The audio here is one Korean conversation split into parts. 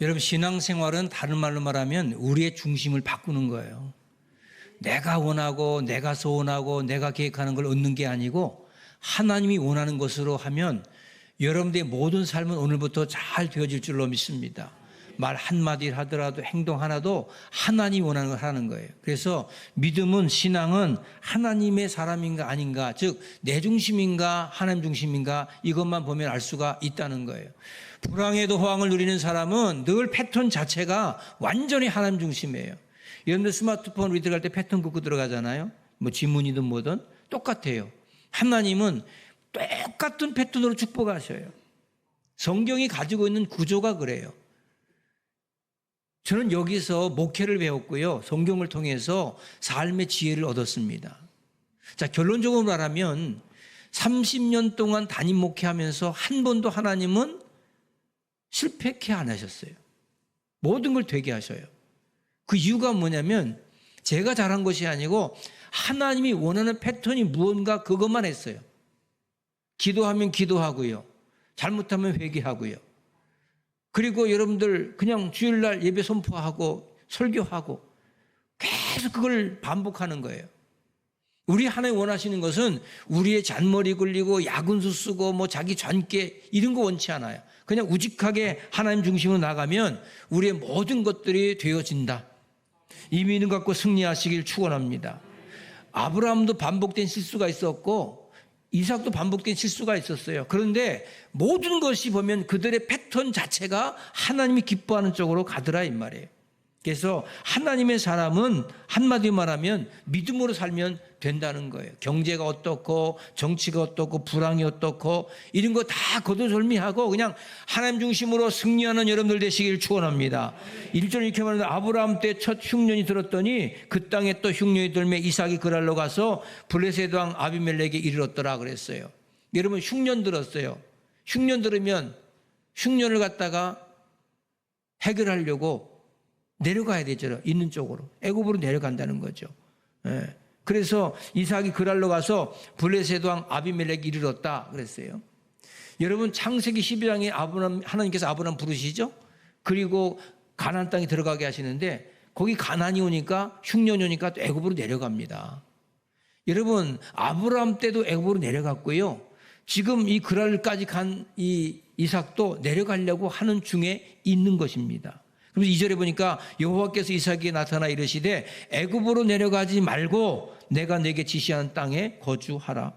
여러분 신앙생활은 다른 말로 말하면 우리의 중심을 바꾸는 거예요. 내가 원하고 내가 소원하고 내가 계획하는 걸 얻는 게 아니고 하나님이 원하는 것으로 하면 여러분들의 모든 삶은 오늘부터 잘 되어질 줄로 믿습니다. 말 한마디 하더라도 행동 하나도 하나님이 원하는 걸 하는 거예요. 그래서 믿음은 신앙은 하나님의 사람인가 아닌가, 즉 내 중심인가 하나님 중심인가 이것만 보면 알 수가 있다는 거예요. 불황에도 호황을 누리는 사람은 늘 패턴 자체가 완전히 하나님 중심이에요. 여러분들 스마트폰 우리 들어갈 때 패턴 긋고 들어가잖아요. 뭐 지문이든 뭐든 똑같아요. 하나님은 똑같은 패턴으로 축복하셔요. 성경이 가지고 있는 구조가 그래요. 저는 여기서 목회를 배웠고요. 성경을 통해서 삶의 지혜를 얻었습니다. 자, 결론적으로 말하면 30년 동안 담임 목회하면서 한 번도 하나님은 실패케 안 하셨어요. 모든 걸 되게 하셔요. 그 이유가 뭐냐면 제가 잘한 것이 아니고 하나님이 원하는 패턴이 무언가 그것만 했어요. 기도하면 기도하고요. 잘못하면 회개하고요. 그리고 여러분들 그냥 주일날 예배 선포하고 설교하고 계속 그걸 반복하는 거예요. 우리 하나님 원하시는 것은 우리의 잔머리 굴리고 야근수 쓰고 뭐 자기 잔깨 이런 거 원치 않아요. 그냥 우직하게 하나님 중심으로 나가면 우리의 모든 것들이 되어진다. 이 믿음 갖고 승리하시길 축원합니다. 아브라함도 반복된 실수가 있었고 이삭도 반복된 실수가 있었어요. 그런데 모든 것이 보면 그들의 패턴 자체가 하나님이 기뻐하는 쪽으로 가더라 이 말이에요. 그래서 하나님의 사람은 한마디 말하면 믿음으로 살면 된다는 거예요. 경제가 어떻고 정치가 어떻고 불황이 어떻고 이런 거 다 거두절미하고 그냥 하나님 중심으로 승리하는 여러분들 되시길 축원합니다. 1절 이렇게 말하는 아브라함 때 첫 흉년이 들었더니 그 땅에 또 흉년이 들매 이삭이 그랄로 가서 블레셋 왕 아비멜렉에 이르렀더라 그랬어요. 여러분 흉년 들었어요. 흉년 들으면 흉년을 갖다가 해결하려고 내려가야 되죠. 있는 쪽으로. 애굽으로 내려간다는 거죠. 예. 그래서 이삭이 그랄로 가서 블레셋 왕 아비멜렉 이르렀다 그랬어요. 여러분 창세기 12장에 아브람 하나님께서 아브람 부르시죠? 그리고 가나안 땅에 들어가게 하시는데 거기 가난이 오니까 흉년이 오니까 또 애굽으로 내려갑니다. 여러분 아브람 때도 애굽으로 내려갔고요. 지금 이 그랄까지 간 이 이삭도 내려가려고 하는 중에 있는 것입니다. 그래서 2절에 보니까 여호와께서 이삭에게 나타나 이르시되 애굽으로 내려가지 말고 내가 내게 지시한 땅에 거주하라.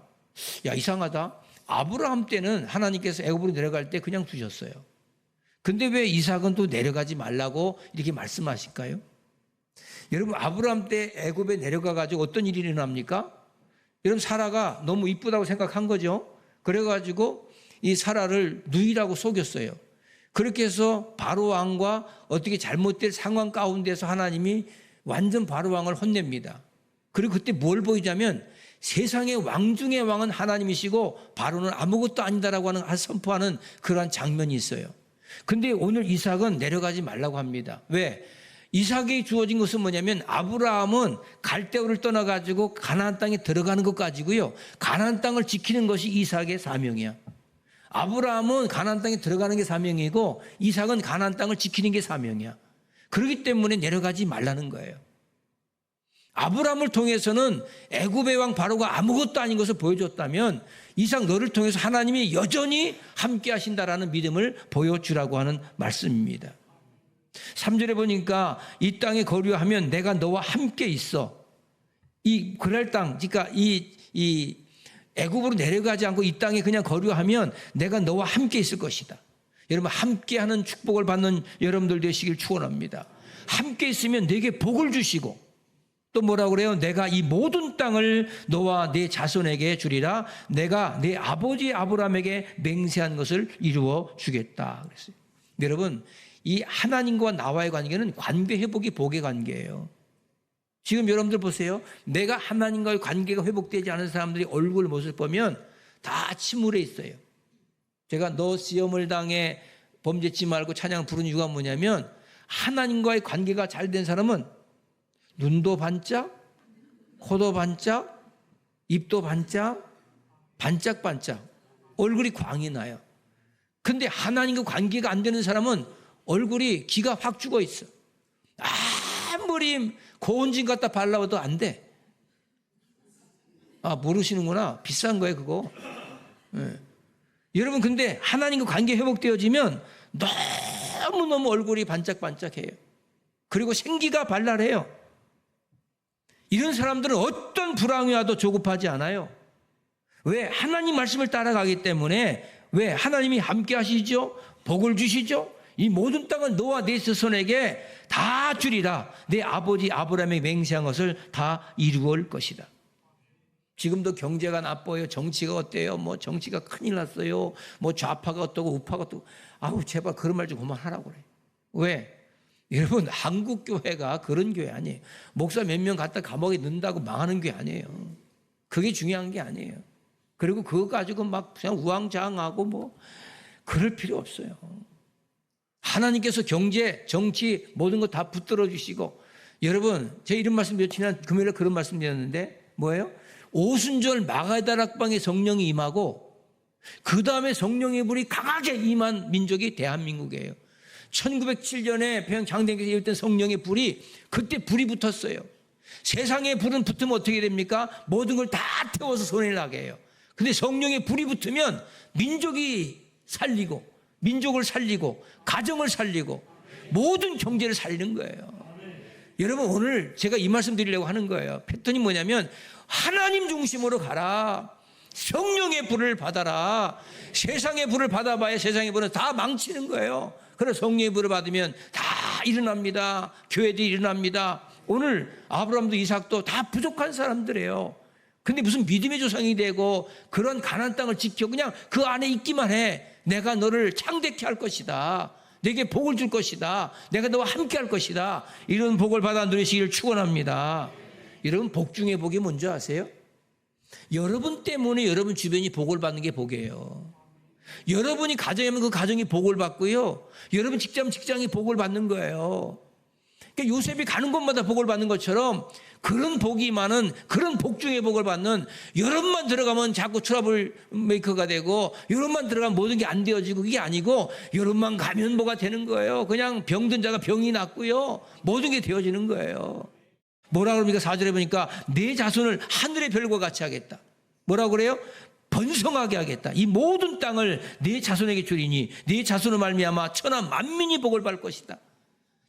야 이상하다. 아브라함 때는 하나님께서 애굽으로 내려갈 때 그냥 두셨어요. 근데 왜 이삭은 또 내려가지 말라고 이렇게 말씀하실까요? 여러분 아브라함 때 애굽에 내려가 가지고 어떤 일이 일어납니까? 여러분 사라가 너무 이쁘다고 생각한 거죠. 그래 가지고 이 사라를 누이라고 속였어요. 그렇게 해서 바로 왕과 어떻게 잘못된 상황 가운데서 하나님이 완전 바로 왕을 혼냅니다. 그리고 그때 뭘 보이자면 세상의 왕 중의 왕은 하나님이시고 바로는 아무것도 아니다라고 하는 선포하는 그러한 장면이 있어요. 근데 오늘 이삭은 내려가지 말라고 합니다. 왜? 이삭에게 주어진 것은 뭐냐면 아브라함은 갈대오를 떠나 가지고 가나안 땅에 들어가는 것까지고요. 가나안 땅을 지키는 것이 이삭의 사명이야. 아브라함은 가나안 땅에 들어가는 게 사명이고 이삭은 가나안 땅을 지키는 게 사명이야. 그렇기 때문에 내려가지 말라는 거예요. 아브라함을 통해서는 애굽의 왕 바로가 아무것도 아닌 것을 보여줬다면 이삭 너를 통해서 하나님이 여전히 함께 하신다라는 믿음을 보여주라고 하는 말씀입니다. 3절에 보니까 이 땅에 거류하면 내가 너와 함께 있어. 이 그랄 땅, 그러니까 이, 이 애굽으로 내려가지 않고 이 땅에 그냥 거류하면 내가 너와 함께 있을 것이다. 여러분 함께하는 축복을 받는 여러분들 되시길 축원합니다. 함께 있으면 내게 복을 주시고 또 뭐라고 그래요? 내가 이 모든 땅을 너와 내 자손에게 주리라. 내가 내 아버지 아브라함에게 맹세한 것을 이루어 주겠다. 그랬어요. 여러분 이 하나님과 나와의 관계는 관계 회복이 복의 관계예요. 지금 여러분들 보세요. 내가 하나님과의 관계가 회복되지 않은 사람들이 얼굴 모습 보면 다 침울해 있어요. 제가 너 시험을 당해 범죄치 말고 찬양 부른 이유가 뭐냐면 하나님과의 관계가 잘 된 사람은 눈도 반짝, 코도 반짝, 입도 반짝, 반짝반짝, 얼굴이 광이 나요. 근데 하나님과 관계가 안 되는 사람은 얼굴이 기가 확 죽어 있어. 아무리 고온진 갖다 발라도 안 돼. 아, 모르시는구나. 비싼 거예요, 그거. 예. 여러분, 근데 하나님과 관계 회복되어지면 너무너무 얼굴이 반짝반짝해요. 그리고 생기가 발랄해요. 이런 사람들은 어떤 불황이 와도 조급하지 않아요. 왜? 하나님 말씀을 따라가기 때문에 왜? 하나님이 함께 하시죠? 복을 주시죠? 이 모든 땅을 너와 내 스손에게 다 주리라. 내 아버지 아브라함의 맹세한 것을 다 이루을 것이다. 지금도 경제가 나빠요. 정치가 어때요? 뭐 정치가 큰일 났어요. 뭐 좌파가 어떠고 우파가 어떠고. 아우 제발 그런 말 좀 그만하라고 그래. 왜? 여러분 한국 교회가 그런 교회 아니에요. 목사 몇 명 갖다 감옥에 넣는다고 망하는 교회 아니에요. 그게 중요한 게 아니에요. 그리고 그거 가지고 막 그냥 우왕좌왕하고 뭐 그럴 필요 없어요. 하나님께서 경제, 정치 모든 거 다 붙들어 주시고 여러분 제 이런 말씀 며칠 전 금요일에 그런 말씀 드렸는데 뭐예요? 오순절 마가다락방에 성령이 임하고 그 다음에 성령의 불이 강하게 임한 민족이 대한민국이에요. 1907년에 평양 장대에서 일던 성령의 불이 그때 불이 붙었어요. 세상에 불은 붙으면 어떻게 됩니까? 모든 걸 다 태워서 손해 나게 해요. 근데 성령의 불이 붙으면 민족이 살리고 민족을 살리고 가정을 살리고 모든 경제를 살리는 거예요. 여러분 오늘 제가 이 말씀 드리려고 하는 거예요. 패턴이 뭐냐면 하나님 중심으로 가라. 성령의 불을 받아라. 세상의 불을 받아봐야 세상의 불은 다 망치는 거예요. 그래서 성령의 불을 받으면 다 일어납니다. 교회들이 일어납니다. 오늘 아브라함도 이삭도 다 부족한 사람들이에요. 근데 무슨 믿음의 조상이 되고 그런 가난 땅을 지켜 그냥 그 안에 있기만 해. 내가 너를 창대케 할 것이다. 내게 복을 줄 것이다. 내가 너와 함께 할 것이다. 이런 복을 받아 누리시기를 축원합니다. 여러분 복 중에 복이 뭔지 아세요? 여러분 때문에 여러분 주변이 복을 받는 게 복이에요. 여러분이 가정이면 그 가정이 복을 받고요. 여러분 직장 직장이 복을 받는 거예요. 그러니까 요셉이 가는 곳마다 복을 받는 것처럼 그런 복이 많은 그런 복 중에 복을 받는 여름만 들어가면 자꾸 트러블 메이커가 되고 여름만 들어가면 모든 게 안 되어지고 그게 아니고 여름만 가면 뭐가 되는 거예요. 그냥 병든 자가 병이 낫고요. 모든 게 되어지는 거예요. 뭐라 그럽니까? 사절에 보니까 내 자손을 하늘의 별과 같이 하겠다. 뭐라고 그래요? 번성하게 하겠다. 이 모든 땅을 내 자손에게 주리니 내 자손을 말미암아 천하 만민이 복을 받을 것이다.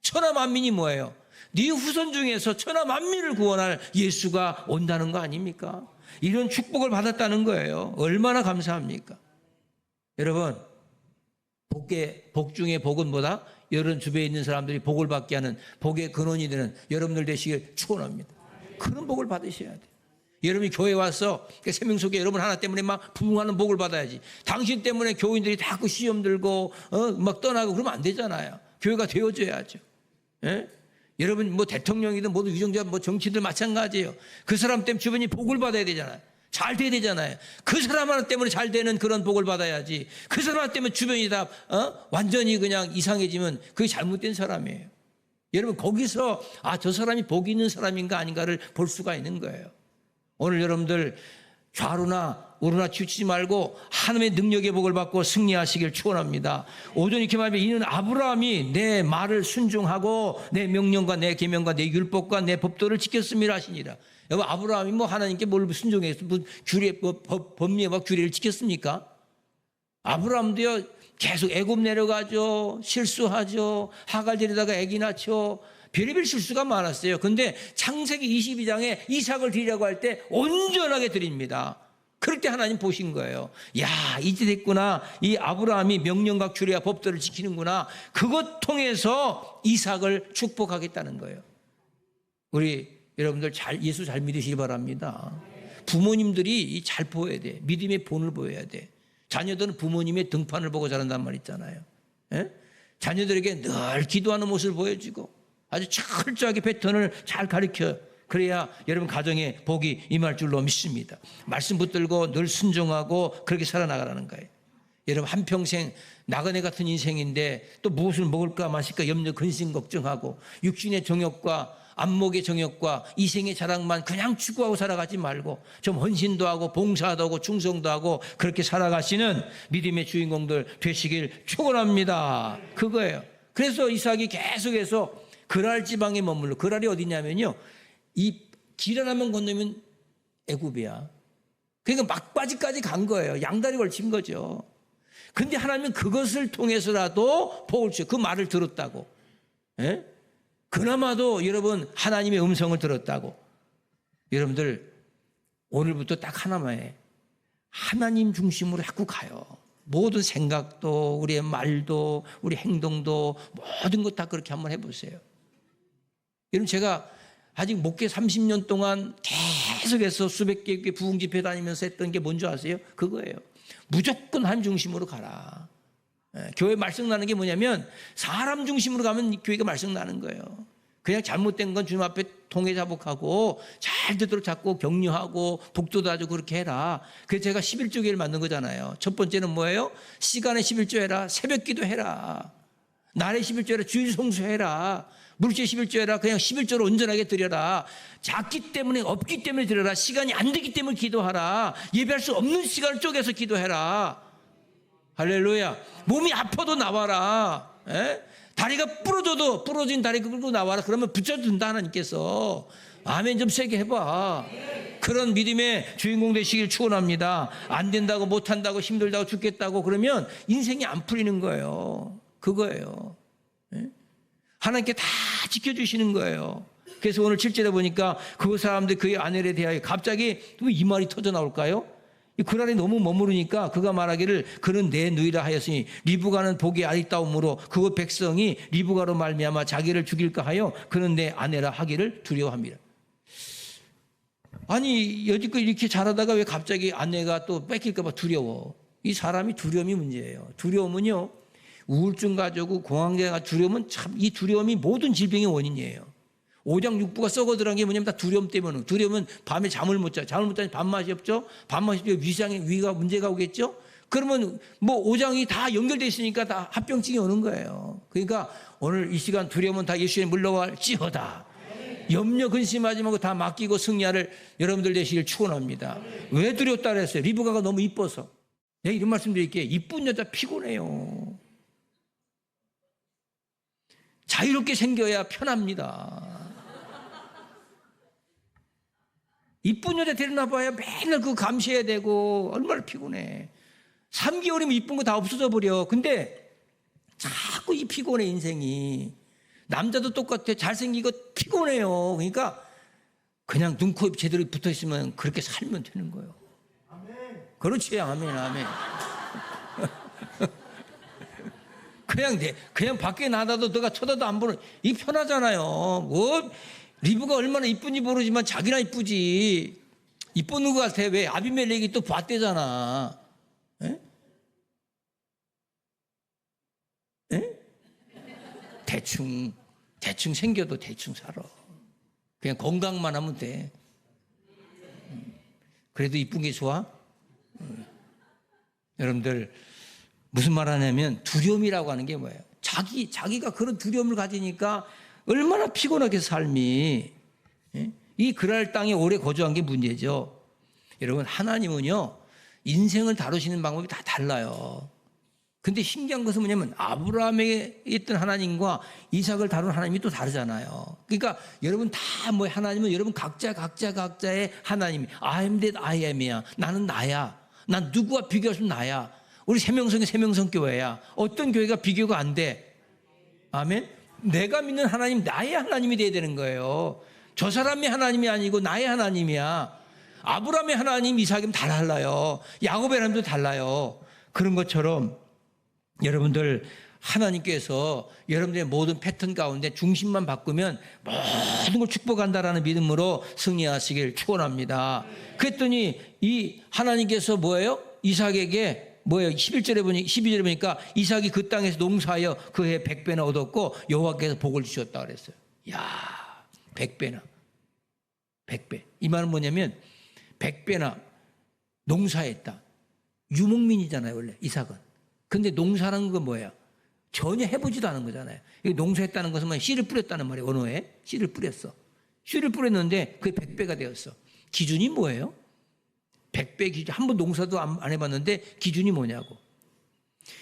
천하 만민이 뭐예요? 네 후손 중에서 천하 만민을 구원할 예수가 온다는 거 아닙니까? 이런 축복을 받았다는 거예요. 얼마나 감사합니까? 여러분, 복의 복 중에 복은 뭐다? 여러분 주변에 있는 사람들이 복을 받게 하는 복의 근원이 되는 여러분들 되시길 축원합니다. 그런 복을 받으셔야 돼요. 여러분이 교회 와서 세명 속에 여러분 하나 때문에 막 부흥하는 복을 받아야지. 당신 때문에 교인들이 자꾸 시험 들고 어, 막 떠나고 그러면 안 되잖아요. 교회가 되어줘야죠. 예? 여러분 뭐 대통령이든 모두 유정자 뭐 정치들 마찬가지예요. 그 사람 때문에 주변이 복을 받아야 되잖아요. 잘 돼야 되잖아요. 그 사람 하나 때문에 잘 되는 그런 복을 받아야지. 그 사람 때문에 주변이 다 어? 완전히 그냥 이상해지면 그게 잘못된 사람이에요. 여러분 거기서 아 저 사람이 복 있는 사람인가 아닌가를 볼 수가 있는 거예요. 오늘 여러분들 좌로나 우로나 치우치지 말고 하나님의 능력의 복을 받고 승리하시길 축원합니다. 오전 이렇게 말하면 이는 아브라함이 내 말을 순종하고 내 명령과 내 계명과 내 율법과 내 법도를 지켰음이라 하시니라. 여러분 아브라함이 뭐 하나님께 뭘 순종해서 뭐 규례 뭐 법, 법례와 규례를 지켰습니까? 아브라함도요 계속 애굽 내려가죠 실수하죠 하갈 데리다가 애기 낳죠 별의별 실수가 많았어요. 근데 창세기 22장에 이삭을 드리려고 할 때 온전하게 드립니다. 그럴 때 하나님 보신 거예요. 야, 이제 됐구나. 이 아브라함이 명령과 규례와 법도를 지키는구나. 그것 통해서 이삭을 축복하겠다는 거예요. 우리 여러분들 잘 예수 잘 믿으시기 바랍니다. 부모님들이 잘 보여야 돼. 믿음의 본을 보여야 돼. 자녀들은 부모님의 등판을 보고 자란단 말 있잖아요. 예? 자녀들에게 늘 기도하는 모습을 보여주고 아주 철저하게 패턴을 잘 가르쳐 그래야 여러분 가정에 복이 임할 줄로 믿습니다. 말씀 붙들고 늘 순종하고 그렇게 살아나가라는 거예요. 여러분 한평생 나그네 같은 인생인데 또 무엇을 먹을까 마실까 염려 근심 걱정하고 육신의 정욕과 안목의 정욕과 이생의 자랑만 그냥 추구하고 살아가지 말고 좀 헌신도 하고 봉사도 하고 충성도 하고 그렇게 살아가시는 믿음의 주인공들 되시길 축원합니다. 그거예요. 그래서 이삭이 계속해서 그랄 지방에 머물러. 그랄이 어디냐면요. 이 기란하면 건너면 애굽이야. 그러니까 막바지까지 간 거예요. 양다리 걸친 거죠. 근데 하나님은 그것을 통해서라도 복을 주요. 그 말을 들었다고. 예? 그나마도 여러분 하나님의 음성을 들었다고. 여러분들 오늘부터 딱 하나만 해. 하나님 중심으로 자꾸 가요. 모든 생각도 우리의 말도 우리 행동도 모든 것 다 그렇게 한번 해보세요. 여러분 제가 아직 목회 30년 동안 계속해서 수백 개 부흥 집회 다니면서 했던 게 뭔지 아세요? 그거예요. 무조건 한 중심으로 가라. 예, 교회 말씀 나는 게 뭐냐면 사람 중심으로 가면 교회가 말씀 나는 거예요. 그냥 잘못된 건 주님 앞에 통해 자복하고 잘 되도록 잡고 격려하고 복도도 아주 그렇게 해라. 그래서 제가 11조 교회를 만든 거잖아요. 첫 번째는 뭐예요? 시간에 11조 해라. 새벽 기도 해라. 날에 11조 해라. 주일 성수해라. 물질 11조 해라. 그냥 11조를 온전하게 드려라. 작기 때문에 없기 때문에 드려라. 시간이 안 되기 때문에 기도하라. 예배할 수 없는 시간을 쪼개서 기도해라. 할렐루야. 몸이 아파도 나와라. 에? 다리가 부러져도 부러진 다리 끌고 나와라. 그러면 붙여준다 하나님께서. 아멘 좀 세게 해봐. 그런 믿음의 주인공 되시길 축원합니다. 안 된다고 못 한다고 힘들다고 죽겠다고 그러면 인생이 안 풀리는 거예요. 그거예요. 예? 하나님께 다 지켜주시는 거예요. 그래서 오늘 7절에 보니까 그 사람들 그의 아내에 대하여 갑자기 왜 이 말이 터져 나올까요? 이 그날에 너무 머무르니까 그가 말하기를 그는 내 누이라 하였으니 리브가는 복이 아리따움으로 그 백성이 리브가로 말미암아 자기를 죽일까 하여 그는 내 아내라 하기를 두려워합니다. 아니 여지껏 이렇게 잘하다가 왜 갑자기 아내가 또 뺏길까 봐 두려워? 이 사람이 두려움이 문제예요. 두려움은요 우울증 가지고 공황장애가 두려움은 참 이 두려움이 모든 질병의 원인이에요. 오장 육부가 썩어들어간 게 뭐냐면 다 두려움 때문에 두려움은 밤에 잠을 못 자. 잠을 못 자니 밥맛이 없죠. 밥맛이 없죠. 위장에 위가 문제가 오겠죠. 그러면 뭐 오장이 다 연결돼 있으니까 다 합병증이 오는 거예요. 그러니까 오늘 이 시간 두려움은 다 예수에 물러갈지어다. 염려 근심하지 말고 다 맡기고 승리하를 여러분들 되시길 축원합니다. 왜 두렵다 그랬어요? 리브가가 너무 이뻐서. 내가 이런 말씀 드릴게요. 이쁜 여자 피곤해요. 자유롭게 생겨야 편합니다. 이쁜 여자 데려나 봐야 맨날 그거 감시해야 되고 얼마나 피곤해. 3개월이면 이쁜 거 다 없어져 버려. 근데 자꾸 이 피곤해 인생이. 남자도 똑같아. 잘생기고 피곤해요. 그러니까 그냥 눈, 코, 입 제대로 붙어 있으면 그렇게 살면 되는 거예요. 그렇지. 아멘, 아멘. 그냥 내, 그냥 밖에 나가도 너가 쳐다도 안 보는, 이 편하잖아요. 뭐, 리브가 얼마나 이쁜지 모르지만 자기나 이쁘지. 이쁜 것 같아. 왜? 아비멜렉이 또 봤대잖아. 에? 에? 대충, 대충 생겨도 대충 살아. 그냥 건강만 하면 돼. 음. 그래도 이쁜 게 좋아? 음. 여러분들, 무슨 말 하냐면 두려움이라고 하는 게 뭐예요? 자기, 자기가 그런 두려움을 가지니까 얼마나 피곤하게 삶이. 예? 이 그랄 땅에 오래 거주한 게 문제죠. 여러분, 하나님은요, 인생을 다루시는 방법이 다 달라요. 근데 신기한 것은 뭐냐면 아브라함에 있던 하나님과 이삭을 다룬 하나님이 또 다르잖아요. 그러니까 여러분 다 뭐 하나님은 여러분 각자 각자 각자의 하나님이 I am that I am이야. 나는 나야. 난 누구와 비교할 수 나야. 우리 세명성이 세명성 교회야. 어떤 교회가 비교가 안 돼. 아멘. 내가 믿는 하나님 나의 하나님이 돼야 되는 거예요. 저 사람의 하나님이 아니고 나의 하나님이야. 아브라함의 하나님 이삭이면 다 달라요. 야곱의 하나님도 달라요. 그런 것처럼 여러분들 하나님께서 여러분들의 모든 패턴 가운데 중심만 바꾸면 모든 걸 축복한다라는 믿음으로 승리하시길 축원합니다. 그랬더니 이 하나님께서 뭐예요? 이삭에게 뭐예요? 11절에 보니 12절에 보니까 이삭이 그 땅에서 농사하여 그 해 100배나 얻었고 여호와께서 복을 주셨다 그랬어요. 야, 100배나. 100배. 이 말은 뭐냐면 100배나 농사했다. 유목민이잖아요, 원래 이삭은. 근데 농사라는 건 뭐예요? 전혀 해보지도 않은 거잖아요. 농사했다는 것은 뭐 씨를 뿌렸다는 말이에요. 언어에 씨를 뿌렸어. 씨를 뿌렸는데 그게 100배가 되었어. 기준이 뭐예요? 100배 기준. 한 번 농사도 안 해봤는데 기준이 뭐냐고.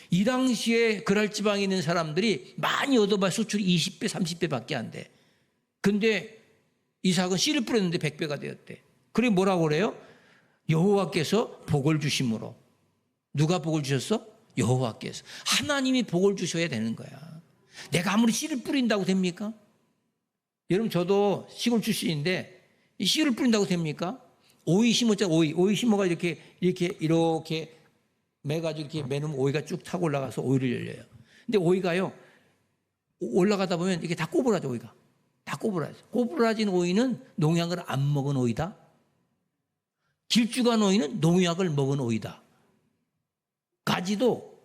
이 당시에 그랄 지방에 있는 사람들이 많이 얻어봐 수출이 20배, 30배 밖에 안 돼. 근데 이삭은 씨를 뿌렸는데 100배가 되었대. 그래 뭐라고 그래요? 여호와께서 복을 주심으로. 누가 복을 주셨어? 여호와께서. 하나님이 복을 주셔야 되는 거야. 내가 아무리 씨를 뿌린다고 됩니까? 여러분 저도 시골 출신인데 이 씨를 뿌린다고 됩니까? 오이 심었자 오이 오이 심어가 이렇게 이렇게 이렇게 매가지고 이렇게 매는 오이가 쭉 타고 올라가서 오이를 열려요. 근데 오이가요 올라가다 보면 이게 다 꼬부라져 오이가 다 꼬부라져. 꼬부라진 오이는 농약을 안 먹은 오이다. 길쭉한 오이는 농약을 먹은 오이다. 가지도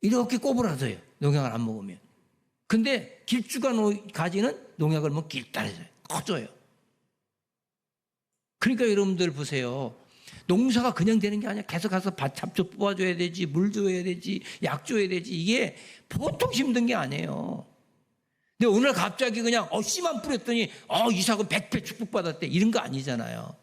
이렇게 꼬부라져요. 농약을 안 먹으면. 근데 길쭉한 오이, 가지는 농약을 먹으면 길다래져요. 커져요. 그러니까 여러분들 보세요. 농사가 그냥 되는 게 아니야. 계속 가서 밭 잡초 뽑아줘야 되지, 물 줘야 되지, 약 줘야 되지. 이게 보통 힘든 게 아니에요. 근데 오늘 갑자기 그냥 어 씨만 뿌렸더니 어 이삭은 백배 축복받았대 이런 거 아니잖아요.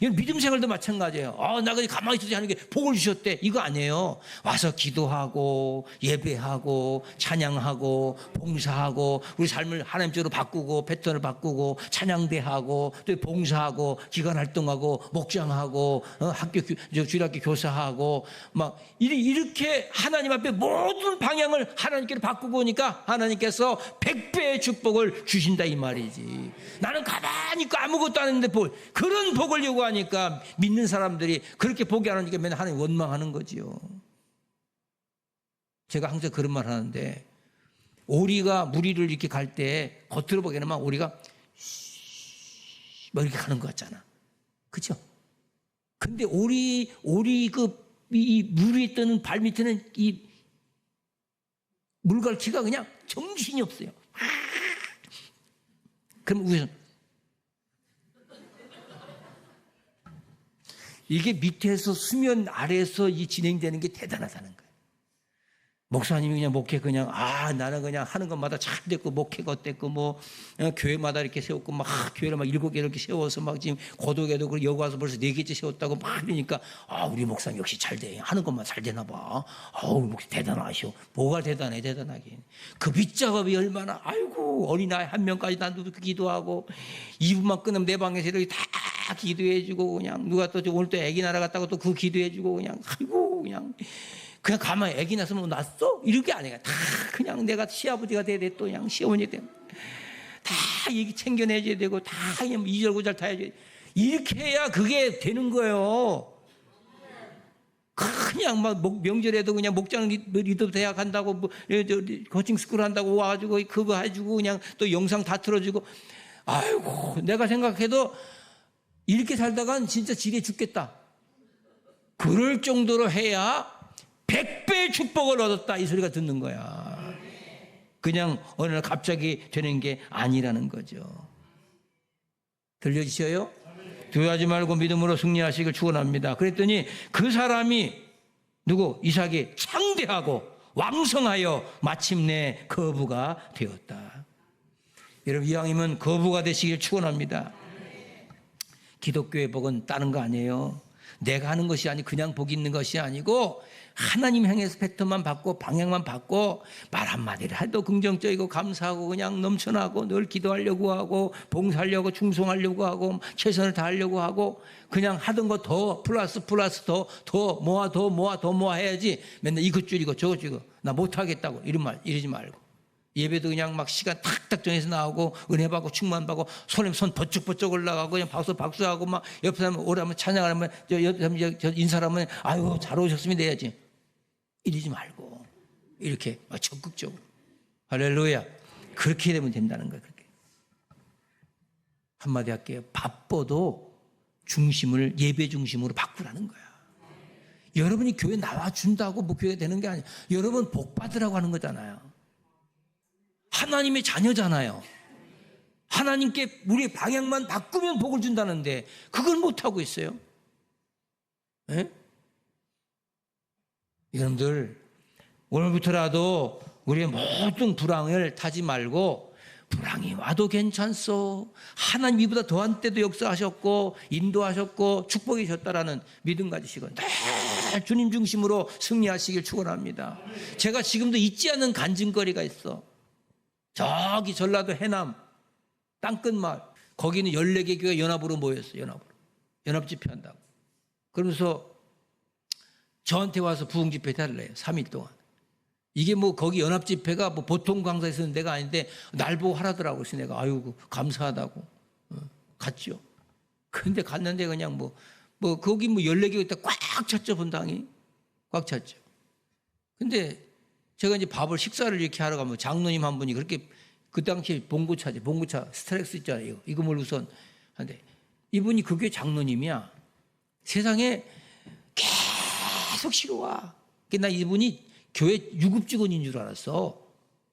이건 믿음 생활도 마찬가지예요. 어, 나 그냥 가만히 있지 하는 게 복을 주셨대. 이거 아니에요. 와서 기도하고, 예배하고, 찬양하고, 봉사하고, 우리 삶을 하나님 쪽으로 바꾸고, 패턴을 바꾸고, 찬양대하고, 또 봉사하고, 기관 활동하고, 목장하고, 어, 학교, 주일학교 교사하고, 막, 이렇게 하나님 앞에 모든 방향을 하나님께로 바꾸고 오니까 하나님께서 백배의 축복을 주신다 이 말이지. 나는 가만히 있고 아무것도 안 했는데 복, 그런 복을 요구하니까 믿는 사람들이 그렇게 보게 하니까 맨날 하나님 원망하는 거지요. 제가 항상 그런 말 하는데 오리가 무리를 이렇게 갈 때 겉으로 보기에는 막 오리가 뭐 이렇게 가는 것 같잖아. 그죠? 근데 오리 오리 그이 물에 뜨는 발 밑에는 이 물갈퀴가 그냥 정신이 없어요. 그럼 우선 이게 밑에서 수면 아래에서 이 진행되는 게 대단하다는 거예요. 목사님이 그냥 목회 그냥 아 나는 그냥 하는 것마다 잘 됐고 목회가 어땠고 뭐 어, 교회마다 이렇게 세웠고 막 아, 교회를 막 일곱 개 이렇게 세워서 막 지금 고독에도 그 여기 와서 벌써 네 개째 세웠다고 막 그러니까 아 우리 목사님 역시 잘 돼. 하는 것만 잘 되나 봐. 아우 목사 대단하시오. 뭐가 대단해 대단하긴. 그 밑작업이 얼마나 아이고 어린아이 한 명까지 난도 기도하고 2분만 끊으면 내 방에서 이렇게 다 기도해주고 그냥 누가 또 오늘 또 애기 날아갔다고 또 그 기도해주고 그냥 아이고 그냥 그냥 가만히 애기 낳으면 났어? 이렇게 아니야. 다 그냥 내가 시아버지가 돼야 돼. 또 그냥 시어머니가 돼. 다 얘기 챙겨내줘야 되고 다 그냥 이절고절 돼. 이렇게 해야 그게 되는 거예요. 그냥 막 목- 명절에도 그냥 목장 리- 리더 대학 한다고 뭐 예, 저, 리- 코칭 스쿨 한다고 와가지고 그거 해주고 그냥 또 영상 다 틀어주고 아이고 내가 생각해도 이렇게 살다간 진짜 지레 죽겠다. 그럴 정도로 해야 백배의 축복을 얻었다 이 소리가 듣는 거야. 그냥 어느 날 갑자기 되는 게 아니라는 거죠. 들려주셔요? 두려워하지 말고 믿음으로 승리하시길 축원합니다. 그랬더니 그 사람이 누구 이삭이 창대하고 왕성하여 마침내 거부가 되었다. 여러분 이왕이면 거부가 되시길 축원합니다. 기독교의 복은 다른 거 아니에요. 내가 하는 것이 아니 그냥 복 있는 것이 아니고 하나님 향해서 패턴만 받고 방향만 받고 말 한마디를 해도 긍정적이고 감사하고 그냥 넘쳐나고 늘 기도하려고 하고 봉사하려고 충성하려고 하고 최선을 다하려고 하고 그냥 하던 거 더 플러스 플러스 더 더 모아 더 모아 더 모아 해야지 맨날 이것 줄이고 저것 줄이고 나 못하겠다고 이런 말 이러지 말고 예배도 그냥 막 시간 탁탁 정해서 나오고 은혜 받고 충만 받고 손에 손 버쩍버쩍 올라가고 그냥 박수 박수하고 막 옆에 사람 오라면 찬양하면 저 옆에 사람 저, 저 인사하면 아유 잘 오셨습니다 해야지. 이러지 말고 이렇게 막 적극적으로. 할렐루야. 그렇게 되면 된다는 거야 그렇게. 한마디 할게요. 바빠도 중심을 예배 중심으로 바꾸라는 거야. 여러분이 교회 나와 준다고 뭐 교회 되는 게 아니야. 여러분 복 받으라고 하는 거잖아요 하나님의 자녀잖아요. 하나님께 우리의 방향만 바꾸면 복을 준다는데 그걸 못 하고 있어요. 예? 여러분들 오늘부터라도 우리의 모든 불황을 타지 말고 불황이 와도 괜찮소. 하나님 이보다 더한 때도 역사하셨고 인도하셨고 축복이셨다라는 믿음 가지시고 늘 주님 중심으로 승리하시길 축원합니다. 제가 지금도 잊지 않는 간증거리가 있어. 저기 전라도 해남 땅끝 마을 거기는 14개 교회 연합으로 모였어요. 연합으로. 연합 집회한다고. 그러면서 저한테 와서 부흥 집회 달래요. 3일 동안. 이게 뭐 거기 연합 집회가 뭐 보통 강사 쓰는 데가 아닌데 날 보고 하라더라고. 그래서 내가 아유 감사하다고 어, 갔죠. 근데 갔는데 그냥 뭐, 뭐 거기 뭐 14개 있다 꽉 찼죠. 본당이. 꽉 찼죠. 근데 제가 이제 밥을 식사를 이렇게 하러 가면 장로님 한 분이 그렇게 그 당시 봉고차지 봉고차 스트렉스 있잖아요. 이거 뭘 우선 한데 이분이 그 교회 장로님이야. 세상에 계속 싫어와. 나 이분이 교회 유급 직원인 줄 알았어.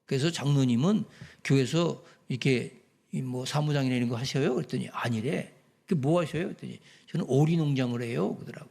그래서 장로님은 교회에서 이렇게 이뭐 사무장이나 이런 거 하셔요? 그랬더니 아니래. 그 뭐 하셔요? 그랬더니 저는 오리 농장을 해요. 그러더라고.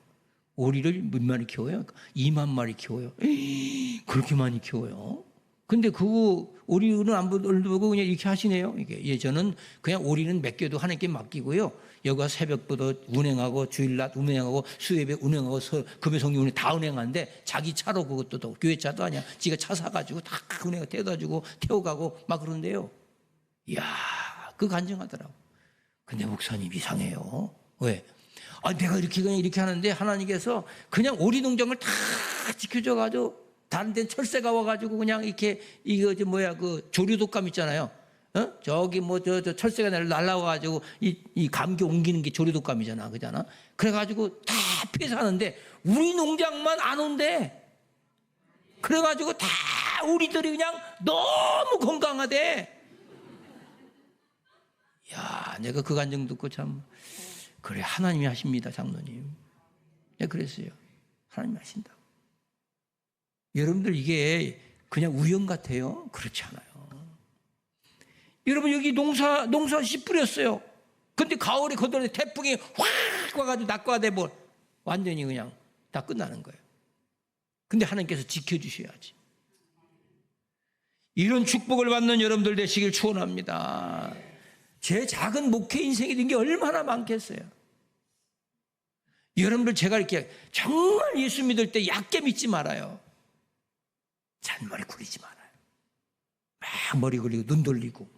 오리를 몇 마리 키워요? 2만 마리 키워요. 그렇게 많이 키워요? 근데 그거 오리는 안 보고 그냥 이렇게 하시네요. 이게 예, 저는 그냥 오리는 몇 개도 하나님께 맡기고요. 여기가 새벽부터 운행하고 주일날 운행하고 수요일에 운행하고 서, 금요 성령 운행 다 운행하는데 자기 차로 그것도 또 교회 차도 아니야. 지가 차 사가지고 다 운행 태워다 주고 태워가고 막 그런데요. 이야, 그 간증하더라고. 근데 목사님 이상해요. 왜? 아, 내가 이렇게 그냥 이렇게 하는데 하나님께서 그냥 오리 농장을 다 지켜줘 가지고 다른 데는 철새가 와가지고 그냥 이렇게 이거 저 뭐야 그 조류독감 있잖아요. 어? 저기 뭐 저 저 철새가 날라와가지고 이, 이 감기 옮기는 게 조류독감이잖아, 그잖아. 그래가지고 다 피해서 하는데 우리 농장만 안 온대. 그래가지고 다 우리들이 그냥 너무 건강하대. 야, 내가 그 간증 듣고 참 그래 하나님이 하십니다, 장로님. 내가 그랬어요. 하나님이 하신다. 여러분들 이게 그냥 우연 같아요? 그렇지 않아요. 여러분 여기 농사 농사 씨 뿌렸어요. 근데 가을에 거들어 태풍이 확 와가지고 낙과가 돼버 완전히 그냥 다 끝나는 거예요. 근데 하나님께서 지켜주셔야지. 이런 축복을 받는 여러분들 되시길 축원합니다. 제 작은 목회 인생이 된 게 얼마나 많겠어요. 여러분들 제가 이렇게 정말 예수 믿을 때 얕게 믿지 말아요. 잔머리 굴리지 말아요. 막 머리 굴리고 눈 돌리고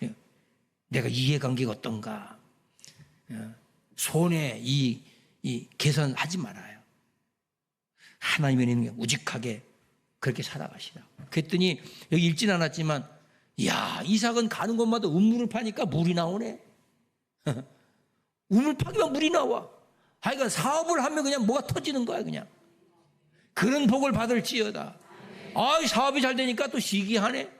내가 이해관계가 어떤가 손에 이, 이 계산하지 말아요. 하나님의 있는 게 우직하게 그렇게 살아가시라. 그랬더니 여기 읽진 않았지만 야 이삭은 가는 곳마다 우물을 파니까 물이 나오네. 우물 파기만 물이 나와. 하여간 사업을 하면 그냥 뭐가 터지는 거야 그냥. 그런 복을 받을지어다. 아, 사업이 잘 되니까 또 시기하네.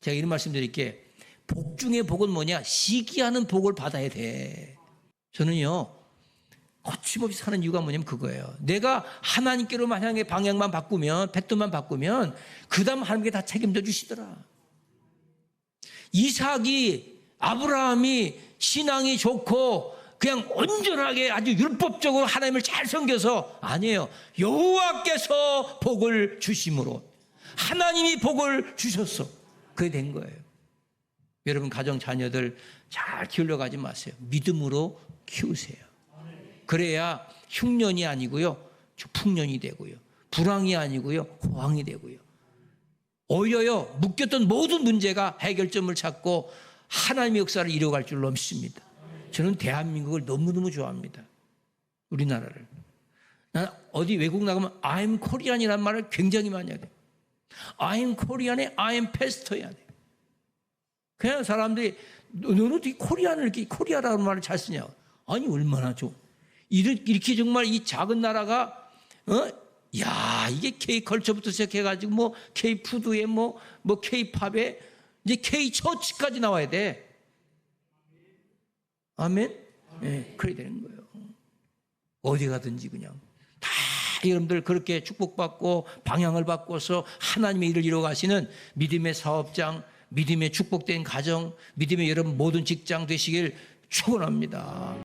제가 이런 말씀 드릴게. 복 중에 복은 뭐냐? 시기하는 복을 받아야 돼. 저는요, 거침없이 사는 이유가 뭐냐면 그거예요. 내가 하나님께로 만약에 방향만 바꾸면, 백도만 바꾸면, 그 다음 하나님께 다 책임져 주시더라. 이삭이, 아브라함이 신앙이 좋고, 그냥 온전하게 아주 율법적으로 하나님을 잘 섬겨서 아니에요. 여호와께서 복을 주심으로 하나님이 복을 주셨어. 그게 된 거예요. 여러분 가정 자녀들 잘 키우려 가지 마세요. 믿음으로 키우세요. 그래야 흉년이 아니고요. 풍년이 되고요. 불황이 아니고요. 호황이 되고요. 오히려요. 묶였던 모든 문제가 해결점을 찾고 하나님의 역사를 이뤄갈 줄 믿습니다. 저는 대한민국을 너무너무 좋아합니다. 우리나라를. 난 어디 외국 나가면 I'm Korean이라는 말을 굉장히 많이 돼. I'm Korean에 I'm pastor야 돼. 그냥 사람들이 너는 어떻게 코리안을 이렇게 코리아라는 말을 잘 쓰냐? 아니 얼마나 좋. 이렇게 정말 이 작은 나라가 어? 야 이게 K 컬처부터 시작해 가지고 뭐 K 푸드에 뭐뭐 K 팝에 이제 K 처치까지 나와야 돼. 아멘? 예, 네, 그래야 되는 거예요. 어디 가든지 그냥. 다 여러분들 그렇게 축복받고 방향을 바꿔서 하나님의 일을 이뤄가시는 믿음의 사업장, 믿음의 축복된 가정, 믿음의 여러분 모든 직장 되시길 축원합니다.